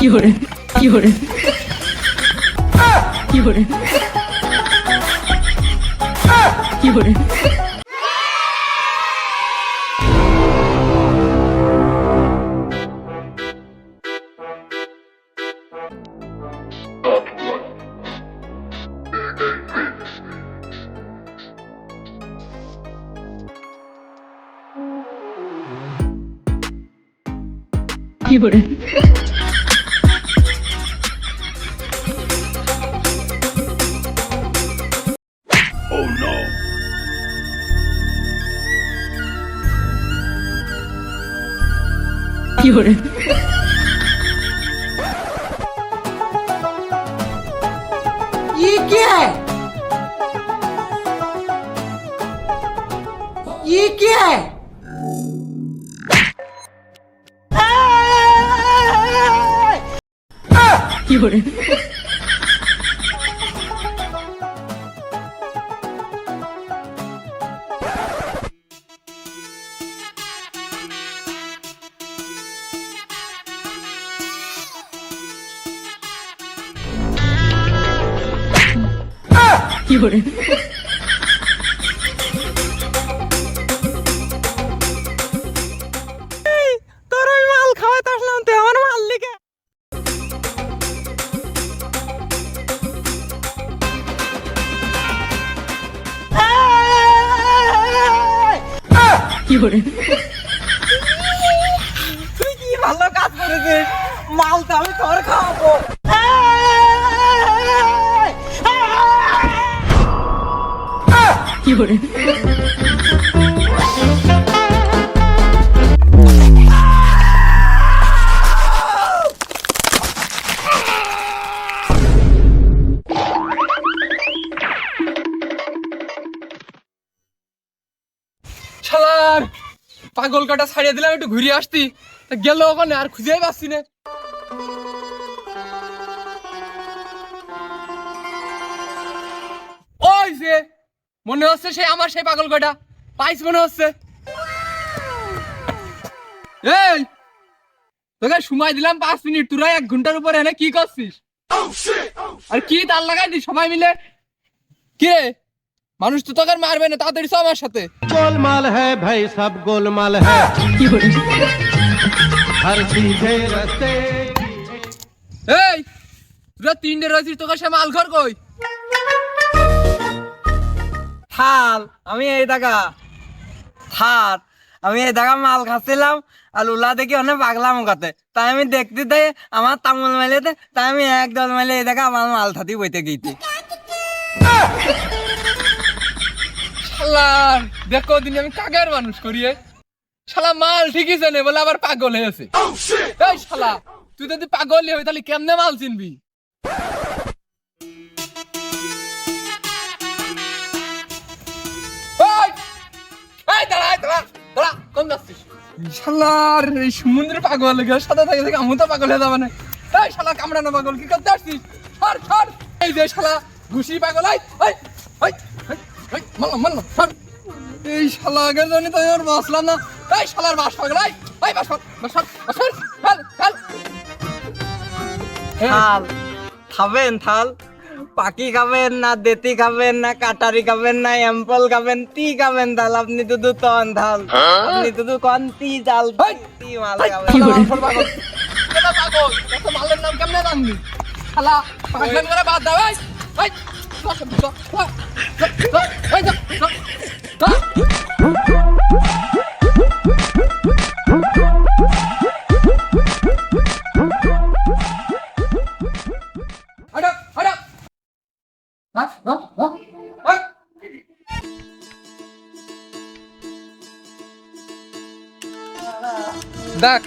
夜夜夜夜ン করে ये क्या है ये क्या है কি করে 有人， তোর ওই মাল খাওয়াতে আসলাম তুই আমার মাল লিখে有人， তুই কি ভালো কাজ করেছিস মাল তো আমি তোর খাওয়াবো 有人，শালার পাগল কাটা ছাড়িয়ে দিলাম একটু ঘুরে আসতি। গেল ওখানে আর খুঁজেই পাচ্ছি না। মনে হচ্ছে সেই আমার সেই পাগল কয়টা? পাইস মনে হচ্ছে। এই তোকে সময় দিলাম পাঁচ মিনিট তোরা এক ঘণ্টার উপরে এনে কি করছিস? আর কি তার লাগাই দিস সবাই মিলে? কে মানুষ তো তোকে মারবে না তাড়াতাড়ি সব আমার সাথে। গোলমাল হ্যাঁ ভাই সব গোলমাল হ্যাঁ হর চিজে রাস্তে। এই তোরা তিনটে রয়েছিস তোকে সে মাল ঘর কই? থাল আমি এই দাগা। থার আমি এই দাগা মাল খাচ্ছিলাম আর উল্লা দেখি অনেক পাগলাম কাতে তাই আমি দেখতে দেয় আমার তামুল মাইলেতে তাই আমি এক দল মাইলে এই দেখা আমার মাল থাতি বইতে গিয়েছি। শালার দেখো দিন আমি কাগের মানুষ করিয়ে শালা মাল ঠিকই জানে বলে আবার পাগল হয়েছে এই শালা তুই যদি পাগল হই তাহলে কেমনে মাল চিনবি? কোন যাচ্ছিস। শালার এই সমুদ্রে পাগল গেছে সাদা থাকে থেকে আমি তো পাগল হয়ে যাবে না। শালা কামড়ানো পাগল কি করতে আসছিস? সর সর এই যে শালা ঘুষি পাগল মারলাম মারলাম সর এই শালা তো আর না। এই শালার বাস পাগল এই এই বাস বাস বাস ফেল ফেল থাল খাবেন থাল। পাখি খাবেন না দেতি খাবেন না কাটারি খাবেন না এম্পল খাবেন তি খাবেন থাল আপনি তো দু তন থাল আপনি তো দু কন তি জাল! তি মাল খাবেন। পাগল। এত মালের নাম কেমনে জানবি? শালা পাগল করে বাদ দাও এই এই দেখ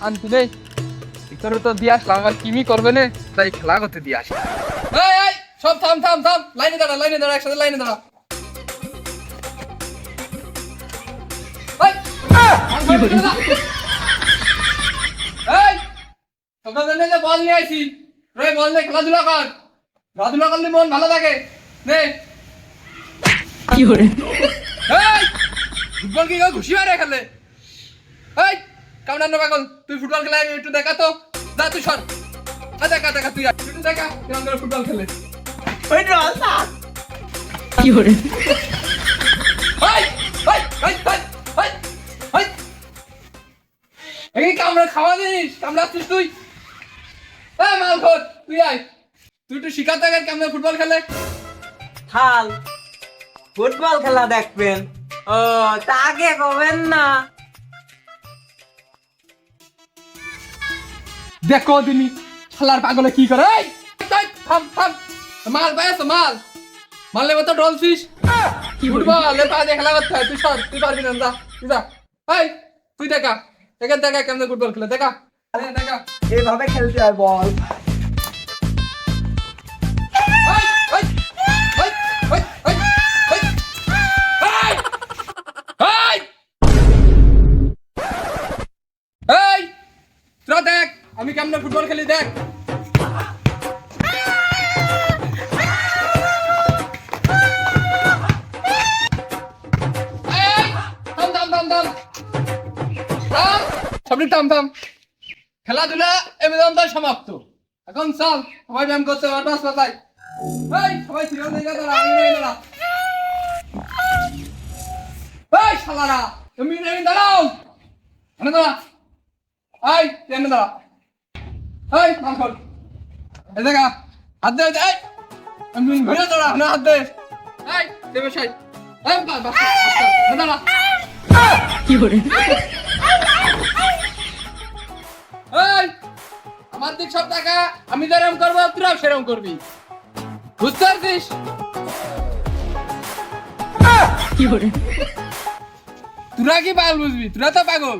শান্তি নেই। ভিতরে তো দিয়ে আসলাম, আবার কিমি করবে না? তাই খেলা করতে দিয়ে সব থাম থাম থাম, লাইনে দাঁড়া লাইনে দাঁড়া, একসাথে লাইনে দাঁড়া। বল নিয়ে আইছি। বল নিয়ে খেলাধুলা কর। করলে মন ফুটবল কি ঘুষি মারে খেলে এই কামড়ানো পাগল তুই ফুটবল খেলা একটু দেখা তো। যা তুই সর। দেখা দেখা তুই একটু দেখা কেমন করে ফুটবল খেলে। ওই কি এই কামড়া খাওয়া জিনিস কামড়াচ্ছিস তুই? এ মাল খোর তুই আয়। তুই একটু শিখাতে গেল কেমন ফুটবল খেলে। ফুটবল খেলা দেখবেন। ও তাকে কবেন না। দেখো দিনি শালার পাগলে কি করে এই এই, থাম থাম। মাল পাইছ মাল মাল। নেব তো ডলছিস কি ফুটবল এ পা দিয়ে খেলা করতে হয়। তুই সর তুই পারবি না যা তুই যা। এই তুই দেখা। এখান দেখা কেমন ফুটবল খেলে দেখা। আরে দেখা। এইভাবে খেলতে হয় বল। আমরা ফুটবল খেলি, দেখ। খেলাধুলা এমনি সমাপ্ত। এখন চল, সবাই ব্যায়াম করতে সবাই তুমি দাঁড়াও। দাঁড়া। আই দাঁড়া। এই মাল এই দেখা হাত দে এই। আমি ঘুরে দাঁড়া না হাত দে। এই দেবে সাই এই বাস বাস দাঁড়া। কি hore এই আমার দিক সব টাকা আমি যেরকম করব তোরাও সেরকম করবি। বুঝতে পারছিস? কি hore তোরা কি পাগল বুঝবি? তোরা তো পাগল।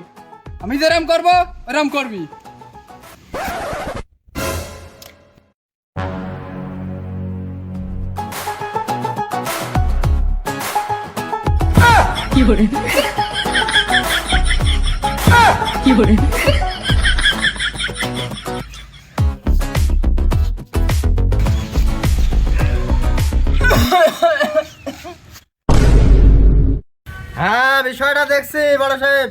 আমি যেরকম করব ওরম করবি। হ্যাঁ বিষয়টা দেখছি, বড় সাহেব।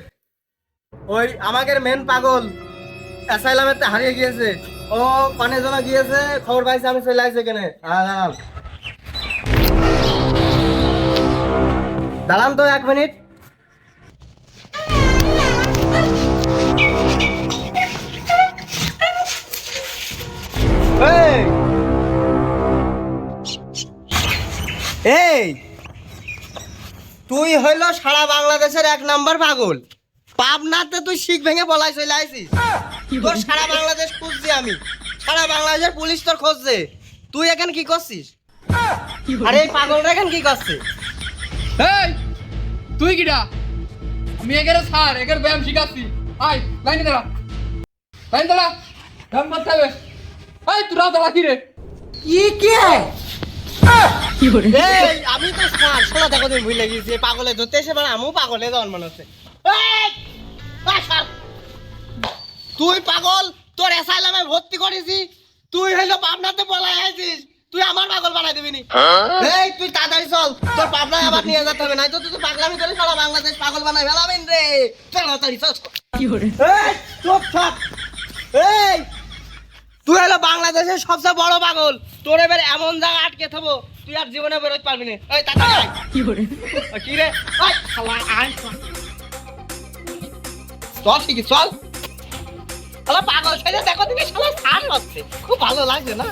ওই আমাদের মেন পাগল অ্যাসাইলামের হারিয়ে গিয়েছে। ও পানের জন্য গিয়েছে, খবর পাইছে, আমি চলে আসছি এখানে। হ্যাঁ দাঁড়ান তো এক মিনিট। এই! তুই হইল সারা বাংলাদেশের এক নাম্বার পাগল। পাবনাতে তুই শিখ ভেঙে বলাই চলে আইছিস। তোর সারা বাংলাদেশ খুঁজছি আমি। সারা বাংলাদেশের পুলিশ তোর খুঁজছে। তুই এখন কি করছিস? আরে এই পাগলটা এখন কি করছে? এই তুই কিডা? আমি এগের স্যার এগের ব্যায়াম শিখাচ্ছি। আয় লাইনে দাঁড়া। লাইন দাঁড়া। ব্যায়াম করতে হবে। এই তোরা দাঁড়া কি রে কি কে এই আমি তো স্যার শোনা দেখো তুমি ভুলে গেছি পাগলে ধরতে এসে মানে আমিও পাগলে মনে হচ্ছে! তুই পাগল তোর অ্যাসাইলামে ভর্তি করেছি। তুই হইল পাবনাতে পলাই আছিস তুই আমার পাগল বানাই দিবি নি? এই তুই তাড়াতাড়ি চল। তোর পাবনায় আবার নিয়ে যেতে হবে নাই তো তুই পাগলামি করে সারা বাংলাদেশ পাগল বানাই ফেলাবেন রে। চল তাড়াতাড়ি চল। কি hore এই চুপ থাক। এই তুই হলো বাংলাদেশের সবচেয়ে বড় পাগল। তোর এবার এমন জায়গা আটকে থাকব তুই আর জীবনে বেরোতে পারবি না। এই তাড়াতাড়ি কি ও, কি রে? ওই, শালা, আয়, চল। ঠিকই চল। শালা পাগল ছেলে দেখো তুমি শালা সার হচ্ছে। খুব ভালো লাগছে না?